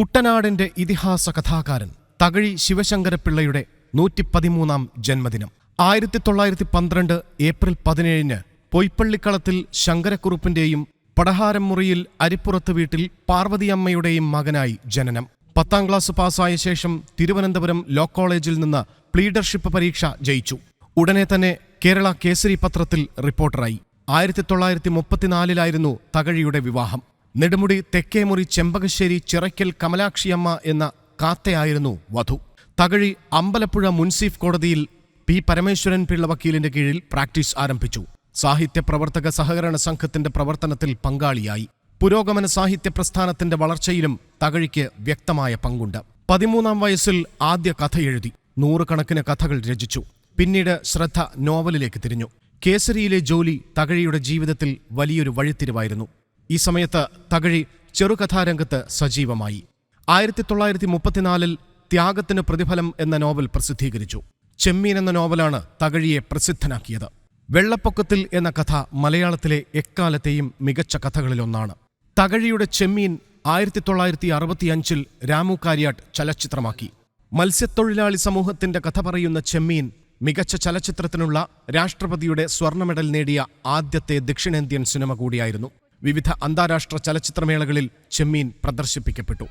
കുട്ടനാടിന്റെ ഇതിഹാസ കഥാകാരൻ തകഴി ശിവശങ്കരപ്പിള്ളയുടെ നൂറ്റിപ്പതിമൂന്നാം ജന്മദിനം. ആയിരത്തി തൊള്ളായിരത്തി പന്ത്രണ്ട് ഏപ്രിൽ പതിനേഴിന് പൊയ്പ്പള്ളിക്കളത്തിൽ ശങ്കരക്കുറുപ്പിന്റെയും പടഹാരം മുറിയിൽ അരിപ്പുറത്ത് വീട്ടിൽ പാർവതിയമ്മയുടെയും മകനായി ജനനം. പത്താം ക്ലാസ് പാസ്സായ ശേഷം തിരുവനന്തപുരം ലോ കോളേജിൽ നിന്ന് പ്ലീഡർഷിപ്പ് പരീക്ഷ ജയിച്ചു. ഉടനെ തന്നെ കേരള കേസരി പത്രത്തിൽ റിപ്പോർട്ടറായി. ആയിരത്തി തൊള്ളായിരത്തി മുപ്പത്തിനാലിലായിരുന്നു തകഴിയുടെ വിവാഹം. നെടുമുടി തെക്കേമുറി ചെമ്പകശ്ശേരി ചിറയ്ക്കൽ കമലാക്ഷിയമ്മ എന്ന കാത്തയായിരുന്നു വധു. തകഴി അമ്പലപ്പുഴ മുൻസീഫ് കോടതിയിൽ പി പരമേശ്വരൻ പിള്ള വക്കീലിന്റെ കീഴിൽ പ്രാക്ടീസ് ആരംഭിച്ചു. സാഹിത്യ പ്രവർത്തക സഹകരണ സംഘത്തിന്റെ പ്രവർത്തനത്തിൽ പങ്കാളിയായി. പുരോഗമന സാഹിത്യ പ്രസ്ഥാനത്തിന്റെ വളർച്ചയിലും തകഴിക്ക് വ്യക്തമായ പങ്കുണ്ട്. പതിമൂന്നാം വയസ്സിൽ ആദ്യ കഥ എഴുതി. നൂറുകണക്കിന് കഥകൾ രചിച്ചു. പിന്നീട് ശ്രദ്ധ നോവലിലേക്ക് തിരിഞ്ഞു. കേസരിയിലെ ജോലി തകഴിയുടെ ജീവിതത്തിൽ വലിയൊരു വഴിത്തിരിവായിരുന്നു. ഈ സമയത്ത് തകഴി ചെറുകഥാരംഗത്ത് സജീവമായി. ആയിരത്തി തൊള്ളായിരത്തി മുപ്പത്തിനാലിൽ ത്യാഗത്തിന് പ്രതിഫലം എന്ന നോവൽ പ്രസിദ്ധീകരിച്ചു. ചെമ്മീൻ എന്ന നോവലാണ് തകഴിയെ പ്രസിദ്ധനാക്കിയത്. വെള്ളപ്പൊക്കത്തിൽ എന്ന കഥ മലയാളത്തിലെ എക്കാലത്തെയും മികച്ച കഥകളിലൊന്നാണ്. തകഴിയുടെ ചെമ്മീൻ ആയിരത്തി തൊള്ളായിരത്തി അറുപത്തിയഞ്ചിൽ രാമു കാര്യാട്ട് ചലച്ചിത്രമാക്കി. മത്സ്യത്തൊഴിലാളി സമൂഹത്തിന്റെ കഥ പറയുന്ന ചെമ്മീൻ മികച്ച ചലച്ചിത്രത്തിനുള്ള രാഷ്ട്രപതിയുടെ സ്വർണ മെഡൽ നേടിയ ആദ്യത്തെ ദക്ഷിണേന്ത്യൻ സിനിമ കൂടിയായിരുന്നു. വിവിധ അന്താരാഷ്ട്ര ചലച്ചിത്രമേളകളിൽ ചെമ്മീൻ പ്രദർശിപ്പിക്കപ്പെട്ടു.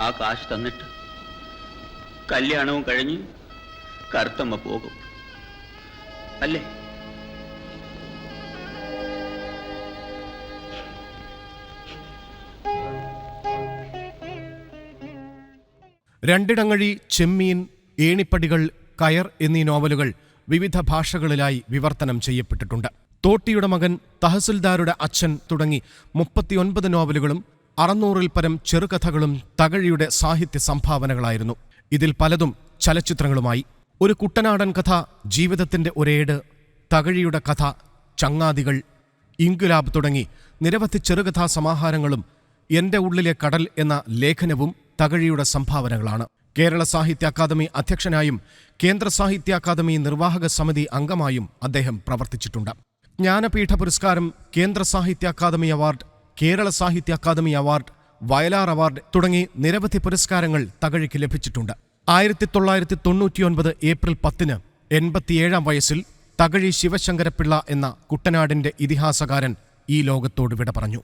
ആ കാശ് തന്നിട്ട് കല്യാണവും കഴിഞ്ഞ് കറുത്തമ്മ പോകും. അല്ലേ? രണ്ടിടങ്ങഴി ചെമ്മീൻ ഏണിപ്പടികൾ കയർ എന്നീ നോവലുകൾ വിവിധ ഭാഷകളിലായി വിവർത്തനം ചെയ്യപ്പെട്ടിട്ടുണ്ട്. തോട്ടിയുടെ മകൻ തഹസിൽദാരുടെ അച്ഛൻ തുടങ്ങി മുപ്പത്തിയൊൻപത് നോവലുകളും അറുന്നൂറിൽ പരം ചെറുകഥകളും തകഴിയുടെ സാഹിത്യ സംഭാവനകളായിരുന്നു. ഇതിൽ പലതും ചലച്ചിത്രങ്ങളുമായി. ഒരു കുട്ടനാടൻ കഥ ജീവിതത്തിന്റെ ഒരേട് തകഴിയുടെ കഥ ചങ്ങാതികൾ ഇൻകുലാബ് തുടങ്ങി നിരവധി ചെറുകഥാ സമാഹാരങ്ങളും എന്റെ ഉള്ളിലെ കടൽ എന്ന ലേഖനവും തകഴിയുടെ സംഭാവനകളാണ്. കേരള സാഹിത്യ അക്കാദമി അധ്യക്ഷനായും കേന്ദ്ര സാഹിത്യ അക്കാദമി നിർവാഹക സമിതി അംഗമായും അദ്ദേഹം പ്രവർത്തിച്ചിട്ടുണ്ട്. ജ്ഞാനപീഠ പുരസ്കാരം കേന്ദ്ര സാഹിത്യ അക്കാദമി അവാർഡ് കേരള സാഹിത്യ അക്കാദമി അവാർഡ് വയലാർ അവാർഡ് തുടങ്ങി നിരവധി പുരസ്കാരങ്ങൾ തകഴിക്ക് ലഭിച്ചിട്ടുണ്ട്. ആയിരത്തി തൊള്ളായിരത്തി തൊണ്ണൂറ്റിയൊൻപത് ഏപ്രിൽ പത്തിന് എൺപത്തിയേഴാം വയസ്സിൽ തകഴി ശിവശങ്കരപ്പിള്ള എന്ന കുട്ടനാടിന്റെ ഇതിഹാസകാരൻ ഈ ലോകത്തോട് വിട പറഞ്ഞു.